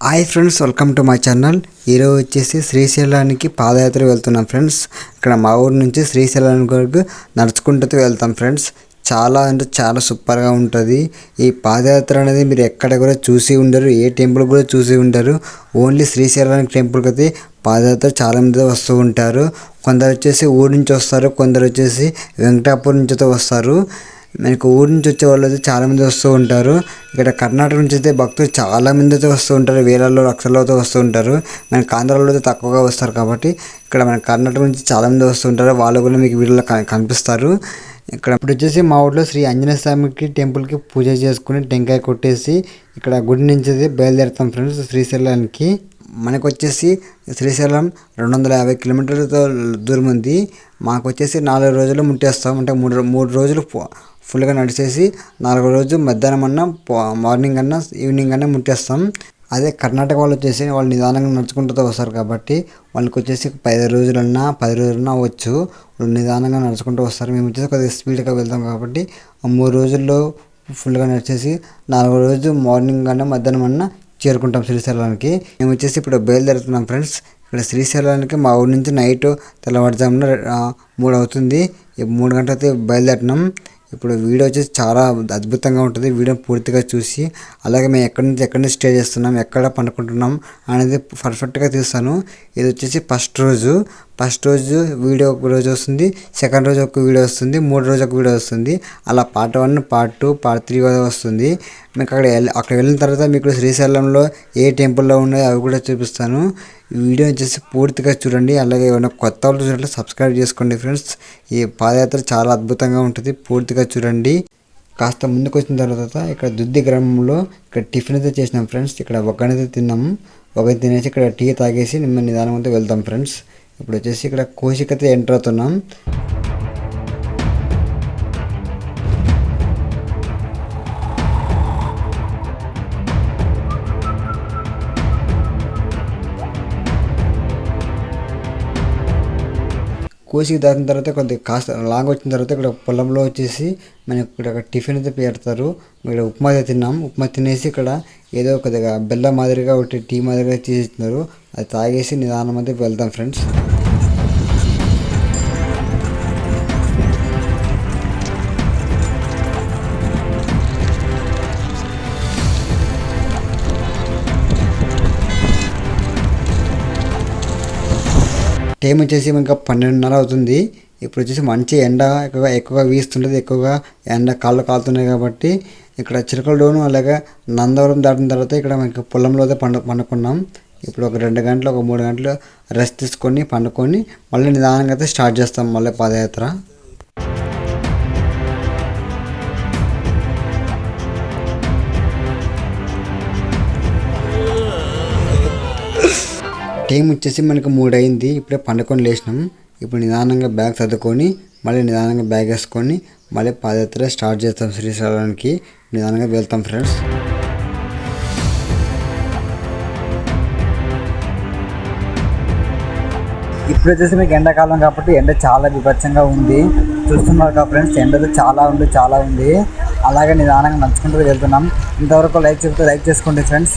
Hi friends welcome to my channel ఈరోజు వచ్చేసి శ్రీశైలానికి పాదయాత్ర వెళ్తున్నాం ఫ్రెండ్స్ ఇక్కడ మా ఊరు నుంచి శ్రీశైలానికి వరకు నడుచుకుంటూ వెళ్తాం ఫ్రెండ్స్ చాలా అంటే చాలా సూపర్గా ఉంటుంది. ఈ పాదయాత్ర అనేది మీరు ఎక్కడ కూడా చూసి ఉండరు ఏ టెంపుల్ కూడా చూసి ఉండరు. ఓన్లీ శ్రీశైలానికి టెంపుల్కి అయితే పాదయాత్ర చాలామంది వస్తూ ఉంటారు. కొందరు వచ్చేసి ఊరు నుంచి వస్తారు కొందరు వచ్చేసి వెంకటాపూర్ నుంచి అయితే వస్తారు. మనకు ఊరు నుంచి వచ్చే వాళ్ళు అయితే చాలామంది వస్తూ ఉంటారు. ఇక్కడ కర్ణాటక నుంచి అయితే భక్తులు చాలామంది అయితే వస్తూ ఉంటారు. వేలల్లో లక్షల్లో అయితే వస్తూ ఉంటారు. మనకి ఆంధ్రాలో అయితే తక్కువగా వస్తారు కాబట్టి ఇక్కడ మన కర్ణాటక నుంచి చాలామంది వస్తూ ఉంటారు. వాళ్ళు కూడా మీకు వీడియోలో కనిపిస్తారు. ఇక్కడ ఇప్పుడు వచ్చేసి మా ఊళ్ళో శ్రీ ఆంజనేయ స్వామికి టెంపుల్కి పూజ చేసుకుని టెంకాయ కొట్టేసి ఇక్కడ గుడి నుంచి అయితే బయలుదేరుతాం ఫ్రెండ్స్ శ్రీశైలానికి. మనకు వచ్చేసి శ్రీశైలం రెండు వందల యాభై కిలోమీటర్లతో దూరం ఉంది. మాకు వచ్చేసి నాలుగు రోజులు ముట్టేస్తాం. అంటే మూడు మూడు రోజులు ఫుల్గా నడిచేసి నాలుగో రోజు మధ్యాహ్నం అన్నా మార్నింగ్ అన్నా ఈవినింగ్ అన్నా ముట్టేస్తాం. అదే కర్ణాటక వాళ్ళు వచ్చేసి వాళ్ళు నిదానంగా నడుచుకుంటూ వస్తారు కాబట్టి వాళ్ళకి వచ్చేసి పది రోజులన్నా పది రోజులన్నా అవ్వచ్చు. వాళ్ళు నిదానంగా నడుచుకుంటూ వస్తారు. మేము వచ్చేసి కొద్దిగా స్పీడ్గా వెళ్తాం కాబట్టి ఆ మూడు రోజుల్లో ఫుల్గా నడిచేసి నాలుగో రోజు మార్నింగ్ అన్నా మధ్యాహ్నం అన్నా చేరుకుంటాం శ్రీశైలానికి. మేము వచ్చేసి ఇప్పుడు బయలుదేరుతున్నాం ఫ్రెండ్స్. ఇక్కడ శ్రీశైలానికి మా ఊరి నుంచి నైట్ తెల్లవారుజామున మూడు అవుతుంది. మూడు గంటలకి బయలుదేరినాం ఇప్పుడు వీడియో వచ్చేసి చాలా అద్భుతంగా ఉంటుంది. వీడియో పూర్తిగా చూసి అలాగే మేము ఎక్కడి నుంచి ఎక్కడి నుంచి స్టే చేస్తున్నాం ఎక్కడ పండుకుంటున్నాం అనేది పర్ఫెక్ట్గా తీస్తాను. ఇది వచ్చేసి ఫస్ట్ రోజు. ఫస్ట్ రోజు వీడియో ఒక రోజు వస్తుంది సెకండ్ రోజు ఒక వీడియో వస్తుంది మూడు రోజు ఒక వీడియో వస్తుంది. అలా part one part two part three వస్తుంది. మీకు అక్కడ వెళ్ళి అక్కడ వెళ్ళిన తర్వాత మీకు శ్రీశైలంలో ఏ టెంపుల్లో ఉన్నాయో అవి కూడా చూపిస్తాను. వీడియో వచ్చేసి పూర్తిగా చూడండి. అలాగే ఏమైనా కొత్త వాళ్ళు చూసినట్లు సబ్స్క్రైబ్ చేసుకోండి ఫ్రెండ్స్. ఈ పాదయాత్ర చాలా అద్భుతంగా ఉంటుంది. పూర్తిగా చూడండి. కాస్త ముందుకు వచ్చిన తర్వాత ఇక్కడ దుద్ది గ్రామంలో ఇక్కడ టిఫిన్ అయితే చేసినాం ఫ్రెండ్స్. ఇక్కడ ఒక్కనైతే తిన్నాము ఒక తినేసి ఇక్కడ టీ తాగేసి నిమ్మ నిదానం అయితే వెళ్తాం ఫ్రెండ్స్. ఇప్పుడు వచ్చేసి ఇక్కడ కోసికైతే ఎంటర్ అవుతున్నాం. కోసికి దాటిన తర్వాత కొంత కాస్త లాంగ్ వచ్చిన తర్వాత ఇక్కడ పొలంలో వచ్చేసి మనకి ఇక్కడ టిఫిన్ అయితే పెడతారు. ఇక్కడ ఉప్మా అయితే తిన్నాం. ఉప్మా తినేసి ఇక్కడ ఏదో కొద్దిగా బెల్లం మాదిరిగా ఒకటి టీ మాదిరిగా చేసి ఇస్తున్నారు. అది తాగేసి నిదానం అయితే వెళ్తాం ఫ్రెండ్స్. టైం వచ్చేసి ఇంకా పన్నెండున్నర అవుతుంది. ఇప్పుడు వచ్చేసి మంచి ఎండ ఎక్కువగా ఎక్కువగా వీస్తుంటుంది ఎక్కువగా ఎండ కాళ్ళు కాలుతున్నాయి కాబట్టి ఇక్కడ చిలకలలోను అలాగే నందవరం దాటిన తర్వాత ఇక్కడ మనకి పొలంలో పండు పండుకున్నాం. ఇప్పుడు ఒక రెండు గంటలు ఒక మూడు గంటలు రెస్ట్ తీసుకొని పండుకొని మళ్ళీ నిదానంగా అయితే స్టార్ట్ చేస్తాం మళ్ళీ పాదయాత్ర. టైం వచ్చేసి మనకు మూడు అయింది ఇప్పుడే పండుకొని లేచినాం. ఇప్పుడు నిదానంగా బ్యాగ్ చదువుకొని మళ్ళీ నిదానంగా బ్యాగ్ వేసుకొని మళ్ళీ పాదయాత్ర స్టార్ట్ చేస్తాం శ్రీశైలానికి. నిదానంగా వెళ్తాం ఫ్రెండ్స్. ఇప్పుడు వచ్చేసి మీకు ఎండాకాలం కాబట్టి ఎండ చాలా విభత్సంగా ఉంది. చూస్తున్నారు కదా ఫ్రెండ్స్ ఎండ చాలా ఉంది చాలా ఉంది. అలాగే నిదానంగా నడుచుకుంటూ వెళ్తున్నాం. ఇంతవరకు లైక్ చెప్తే లైక్ చేసుకోండి ఫ్రెండ్స్.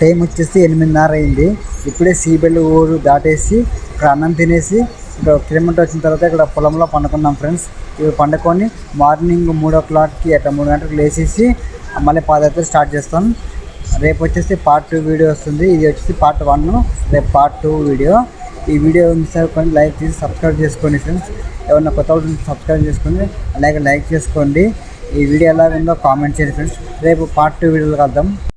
టైం వచ్చేసి ఎనిమిదిన్నర అయింది. ఇప్పుడే సీబెల్ ఊరు దాటేసి ఇక్కడ అన్నం తినేసి ఇక్కడ ఒక కిలోమీటర్ వచ్చిన తర్వాత ఇక్కడ పొలంలో పండుకున్నాం ఫ్రెండ్స్. ఇవి పండుకొని మార్నింగ్ మూడో క్లాక్కి అట్లా మూడు గంటలకు లేచేసి మళ్ళీ పాదయాత్ర స్టార్ట్ చేస్తాం. రేపు వచ్చేసి పార్ట్ టూ వీడియో వస్తుంది. ఇది వచ్చేసి పార్ట్ వన్. రేపు పార్ట్ టూ వీడియో. ఈ వీడియో మిస్ అవ్వకుండా. లైక్ చేసి సబ్స్క్రైబ్ చేసుకోండి ఫ్రెండ్స్. ఏమన్నా కొత్త వాళ్ళు సబ్స్క్రైబ్ చేసుకోండి. అలాగే లైక్ చేసుకోండి. ఈ వీడియో ఎలా ఉందో కామెంట్ చేయండి ఫ్రెండ్స్. రేపు పార్ట్ టూ వీడియోలో కలుద్దాం